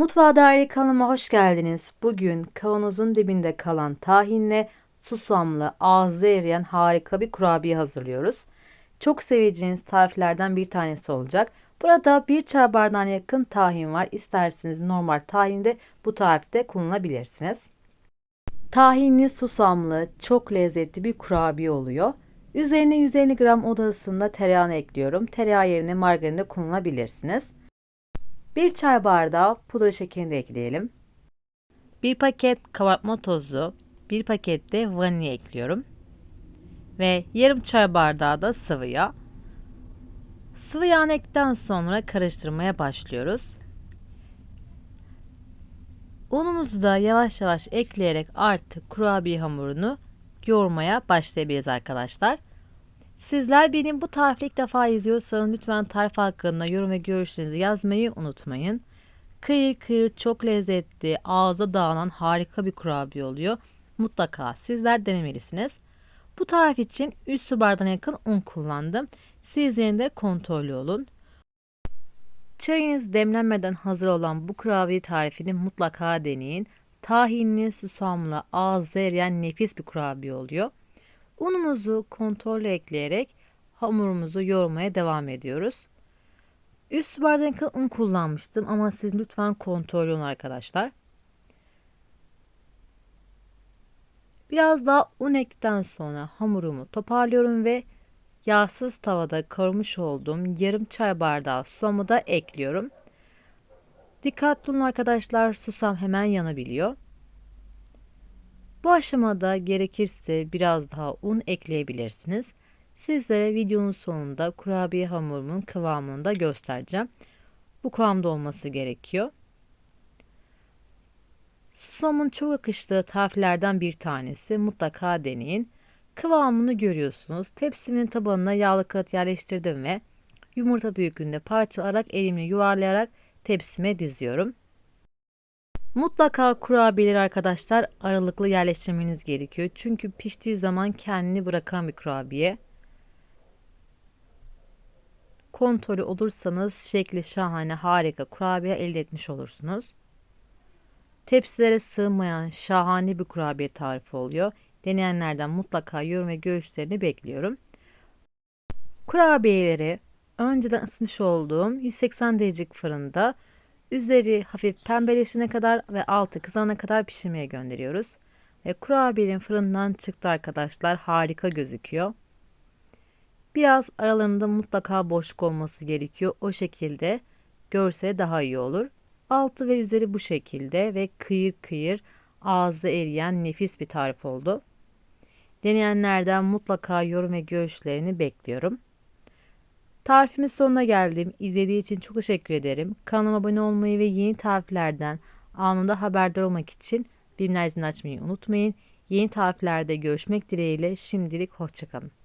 Mutfağa dair kanalıma hoş geldiniz. Bugün kavanozun dibinde kalan tahinle susamlı, ağızda eriyen harika bir kurabiye hazırlıyoruz. Çok seveceğiniz tariflerden bir tanesi olacak. Burada bir çay bardağına yakın tahin var. İsterseniz normal tahinde bu tarifte kullanabilirsiniz. Tahinli, susamlı, çok lezzetli bir kurabiye oluyor. Üzerine 150 gram oda ısısında tereyağını ekliyorum. Tereyağı yerine margarin de kullanabilirsiniz. Bir çay bardağı pudra şekerini de ekleyelim. Bir paket kabartma tozu, bir paket de vanilya ekliyorum. Ve yarım çay bardağı da sıvı yağ. Sıvı yağını ekledikten sonra karıştırmaya başlıyoruz. Unumuzu da yavaş yavaş ekleyerek artık kurabiye hamurunu yoğurmaya başlayabiliriz arkadaşlar. Sizler benim bu tarifi ilk defa izliyorsanız lütfen tarif hakkında yorum ve görüşlerinizi yazmayı unutmayın. Kıyır kıyır çok lezzetli, ağza dağılan harika bir kurabiye oluyor. Mutlaka sizler denemelisiniz. Bu tarif için 3 su bardağına yakın un kullandım. Siz yine de kontrollü olun. Çayınız demlenmeden hazır olan bu kurabiye tarifini mutlaka deneyin. Tahinli, susamlı, ağızda eriyen nefis bir kurabiye oluyor. Unumuzu kontrollü ekleyerek hamurumuzu yoğurmaya devam ediyoruz. Üst yakın un kullanmıştım ama siz lütfen kontrollü olun arkadaşlar. Biraz daha un ekledikten sonra hamurumu toparlıyorum ve yağsız tavada kavurmuş olduğum yarım çay bardağı susamı da ekliyorum. Dikkatli olun arkadaşlar susam hemen yanabiliyor. Bu aşamada gerekirse biraz daha un ekleyebilirsiniz. Sizlere videonun sonunda kurabiye hamurumun kıvamını da göstereceğim. Bu kıvamda olması gerekiyor. Susamın çok akıştığı tariflerden bir tanesi. Mutlaka deneyin. Kıvamını görüyorsunuz. Tepsimin tabanına yağlı kağıt yerleştirdim ve yumurta büyüklüğünde parçalayarak elimle yuvarlayarak tepsime diziyorum. Mutlaka kurabiyeleri arkadaşlar aralıklı yerleştirmeniz gerekiyor. Çünkü piştiği zaman kendini bırakan bir kurabiye. Kontrolü olursanız şekli şahane harika kurabiye elde etmiş olursunuz. Tepsilere sığmayan şahane bir kurabiye tarifi oluyor. Deneyenlerden mutlaka yorum ve görüşlerini bekliyorum. Kurabiyeleri önceden ısıtmış olduğum 180 derecelik fırında üzeri hafif pembeleşene kadar ve altı kızana kadar pişirmeye gönderiyoruz. Ve kurabiyenin fırından çıktı arkadaşlar. Harika gözüküyor. Biraz aralarında mutlaka boşluk olması gerekiyor. O şekilde görse daha iyi olur. Altı ve üzeri bu şekilde ve kıyır kıyır ağızda eriyen nefis bir tarif oldu. Deneyenlerden mutlaka yorum ve görüşlerini bekliyorum. Tarifimin sonuna geldim. İzlediği için çok teşekkür ederim. Kanalıma abone olmayı ve yeni tariflerden anında haberdar olmak için zilini açmayı unutmayın. Yeni tariflerde görüşmek dileğiyle şimdilik hoşçakalın.